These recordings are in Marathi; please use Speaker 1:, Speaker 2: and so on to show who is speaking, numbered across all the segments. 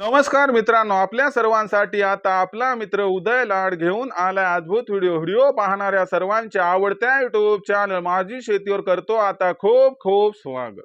Speaker 1: नमस्कार मित्रांनो आपल्या सर्वांसाठी आता आपला मित्र उदय लाड घेऊन आलाय अद्भुत व्हिडिओ. व्हिडिओ पाहणाऱ्या सर्वांच्या आवडत्या युट्यूब चॅनल माझी शेतीवर करतो आता खूप खूप स्वागत.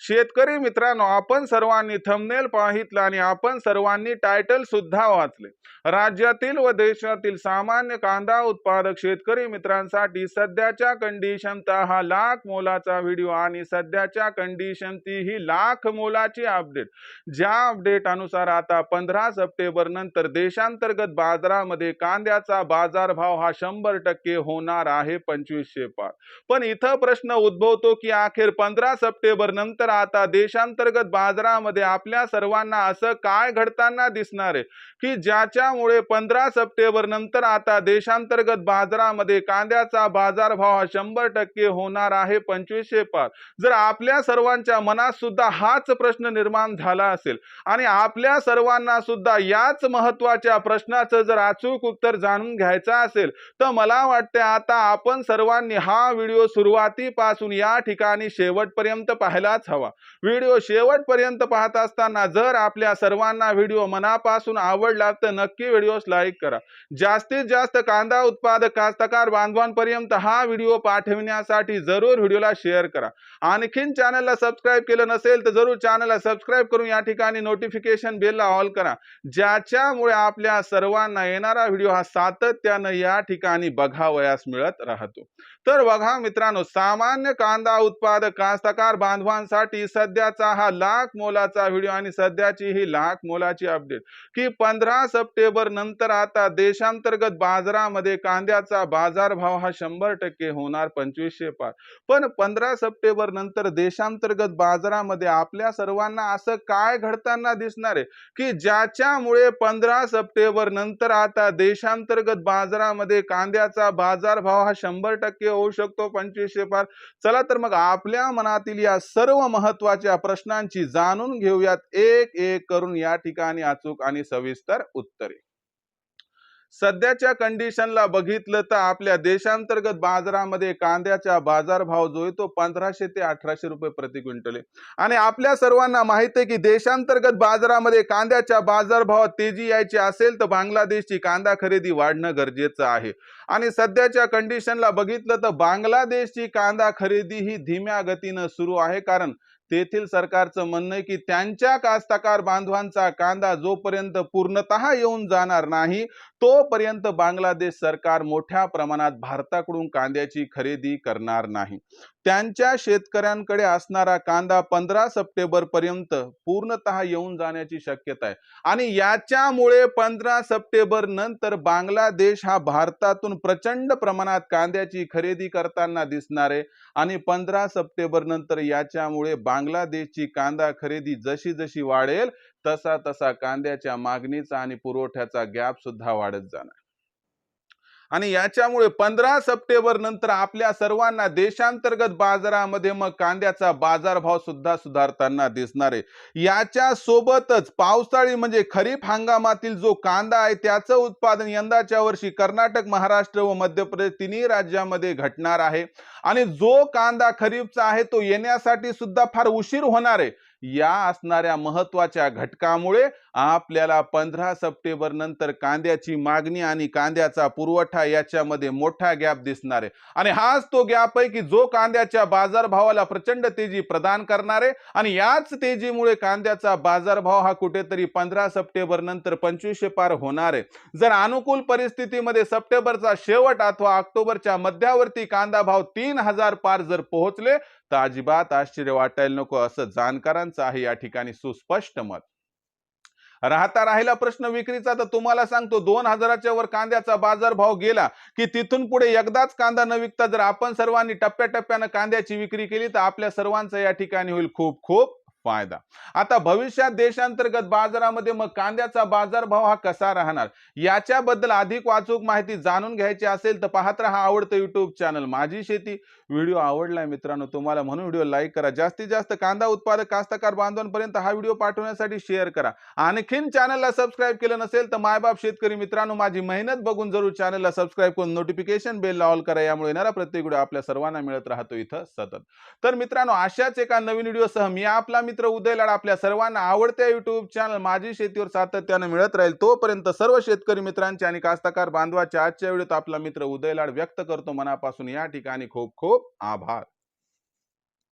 Speaker 1: शेतकरी मित्रांनो आपण सर्वांनी थंबनेल पाहितलं आणि आपण सर्वांनी टायटल सुद्धा वाचले. राज्यातील व देशातील सामान्य कांदा उत्पादक शेतकरी मित्रांसाठी सध्याच्या कंडिशनचा हा लाख मोलाचा व्हिडिओ आणि सध्याच्या कंडिशन ती ही लाख मोलाची अपडेट ज्या अपडेट अनुसार आता पंधरा सप्टेंबर नंतर देशांतर्गत बाजारामध्ये कांद्याचा बाजारभाव हा शंभर टक्के होणार आहे पंचवीसशे पाच पण इथं प्रश्न उद्भवतो की अखेर पंधरा सप्टेंबर नंतर आता देशांतर्गत बाजारामध्ये आपल्या सर्वांना असं काय घडताना दिसणार आहे? की ज्याच्यामुळे पंधरा सप्टेंबर नंतर आता देशांतर्गत बाजारामध्ये कांद्याचा बाजारभाव हा शंभर टक्के होणार आहे पंचवीसशे पार. जर आपल्या सर्वांच्या मनात सुद्धा हाच प्रश्न निर्माण झाला असेल आणि आपल्या सर्वांना सुद्धा याच महत्त्वाच्या प्रश्नाचं जर अचूक उत्तर जाणून घ्यायचं असेल तर मला वाटते आता आपण सर्वांनी हा व्हिडिओ सुरुवातीपासून या ठिकाणी शेवटपर्यंत पाहायलाच हवा व्हिडिओ शेवटपर्यंत पाहत असताना जर आपल्या सर्वांना व्हिडिओ मनापासून आवडला तर नक्की व्हिडिओस लाईक करा. जास्तीत जास्त कांदा उत्पादक कास्तकार बांधवांपर्यंत हा व्हिडिओ पाठविण्यासाठी जरूर व्हिडिओला शेअर करा. आणखीन चॅनलला सबस्क्राईब केलं नसेल तर जरूर चॅनलला सबस्क्राईब करून या ठिकाणी नोटिफिकेशन बेलला ऑल करा. ज्याच्यामुळे आपल्या सर्वांना येणारा व्हिडिओ हा सातत्यानं या ठिकाणी बघावयास मिळत राहतो. तर बघा मित्रांनो सामान्य कांदा उत्पादक कास्तकार बांधवांसाठी सध्याचा हा लाख मोलाचा व्हिडिओ आणि सध्याची ही लाख मोलाची अपडेट की पंधरा सप्टेंबर नंतर आता देशांतर्गत बाजारामध्ये कांद्याचा बाजारभाव हा शंभर टक्के होणार पंचवीसशे पार. पण पंधरा सप्टेंबर नंतर देशांतर्गत बाजारामध्ये आपल्या सर्वांना असं काय घडताना दिसणार आहे? की ज्याच्यामुळे पंधरा सप्टेंबर नंतर आता देशांतर्गत बाजारामध्ये कांद्याचा बाजारभाव हा शंभर टक्के होऊ शकतो पंचवीसशे पार? चला तर मग आपल्या मनातील या सर्व महत्त्वाच्या प्रश्नांची जाणून घेऊयात. एक एक करून या ठिकाणी अचूक आणि सविस्तर उत्तरे. सध्याच्या कंडिशनला बघितलं तर आपल्या देशांतर्गत बाजारामध्ये कांद्याचा बाजारभाव जो आहे तो पंधराशे ते अठराशे रुपये प्रति क्विंटल आहे. आणि आपल्या सर्वांना माहिती आहे की देशांतर्गत बाजारामध्ये कांद्याच्या बाजारभावात तेजी यायची असेल तर बांगलादेशची कांदा खरेदी वाढणं गरजेचं आहे. आणि सध्याच्या कंडिशनला बघितलं तर बांगलादेशची कांदा खरेदी ही धीम्या गतीनं सुरू आहे. कारण तेथील सरकारचं म्हणणं आहे की त्यांच्या कास्तकार बांधवांचा कांदा जोपर्यंत पूर्णतः येऊन जाणार नाही तोपर्यंत बांगलादेश सरकार मोठ्या प्रमाणात भारताकडून कांद्याची खरेदी करणार नाही. त्यांच्या शेतकऱ्यांकडे असणारा कांदा पंधरा सप्टेंबर पर्यंत पूर्णतः येऊन जाण्याची शक्यता आहे. आणि याच्यामुळे पंधरा सप्टेंबर नंतर बांगलादेश हा भारतातून प्रचंड प्रमाणात कांद्याची खरेदी करताना दिसणार आहे. आणि पंधरा सप्टेंबर नंतर याच्यामुळे बांगलादेशची कांदा खरेदी जशी जशी वाढेल तसा तसा कांद्याच्या मागणीचा आणि पुरवठ्याचा गॅप सुद्धा वाढत जाणार. आणि याच्यामुळे पंधरा सप्टेंबर नंतर आपल्या सर्वांना देशांतर्गत बाजारामध्ये मग कांद्याचा बाजारभाव सुद्धा सुधारताना दिसणार आहे. याच्या सोबतच पावसाळी म्हणजे खरीप हंगामातील जो कांदा आहे त्याचं उत्पादन यंदाच्या वर्षी कर्नाटक महाराष्ट्र व मध्य प्रदेश तिन्ही राज्यामध्ये घटणार आहे. आणि जो कांदा खरीपचा आहे तो येण्यासाठी सुद्धा फार उशीर होणार आहे. या असणाऱ्या महत्त्वाच्या घटकामुळे आपल्याला पंधरा सप्टेंबर नंतर कांद्याची मागणी आणि कांद्याचा पुरवठा याच्यामध्ये मोठा गॅप दिसणार आहे. आणि हाच तो गॅप आहे की जो कांद्याच्या बाजारभावाला प्रचंड तेजी प्रदान करणार आहे आणि याच तेजीमुळे कांद्याचा बाजारभाव हा कुठेतरी पंधरा सप्टेंबर नंतर पंचवीसशे पार होणार आहे. जर अनुकूल परिस्थितीमध्ये सप्टेंबरचा शेवट अथवा ऑक्टोबरच्या मध्यावरती कांदा भाव तीन हजार पार जर पोहोचले तर अजिबात आश्चर्य वाटायला नको. असं जाणकारांचं आहे या ठिकाणी सुस्पष्ट मत. राहता राहिला प्रश्न विक्रीचा. तर तुम्हाला सांगतो दोन हजाराच्या वर कांद्याचा बाजारभाव गेला की तिथून पुढे एकदाच कांदा न विकता जर आपण सर्वांनी टप्प्याटप्प्यानं कांद्याची विक्री केली तर आपल्या सर्वांचा या ठिकाणी होईल खूप खूप फायदा. आता भविष्यात देशांतर्गत बाजारामध्ये मग कांद्याचा बाजारभाव हा कसा राहणार? याच्याबद्दल अधिक वाचूक माहिती जाणून घ्यायची असेल तर पाहत राहा आवडतं युट्यूब चॅनल माझी शेती व्हिडिओ आवडलाय मित्रांनो तुम्हाला म्हणून व्हिडिओ लाईक करा. जास्तीत जास्त कांदा उत्पादक कास्तकार बांधवांपर्यंत हा व्हिडिओ पाठवण्यासाठी शेअर करा. आणखीन चॅनलला सबस्क्राईब केलं नसेल तर मायबाप शेतकरी मित्रांनो माझी मेहनत बघून जरूर चॅनलला सबस्क्राईब करून नोटिफिकेशन बेलला ऑल करा. यामुळे येणारा प्रत्येक व्हिडिओ आपल्या सर्वांना मिळत राहतो इथं सतत. तर मित्रांनो अशाच एका नवीन व्हिडिओसह मी आपला मित्र उदय लाड आपल्या सर्वांना आवडत्या युट्यूब चॅनल माझी शेतीवर सातत्यानं मिळत राहील तोपर्यंत सर्व शेतकरी मित्रांचे आणि कास्तकार बांधवाच्या आजच्या व्हिडिओत आपला मित्र उदय लाड व्यक्त करतो. मनापासून या ठिकाणी खूप खूप आभार.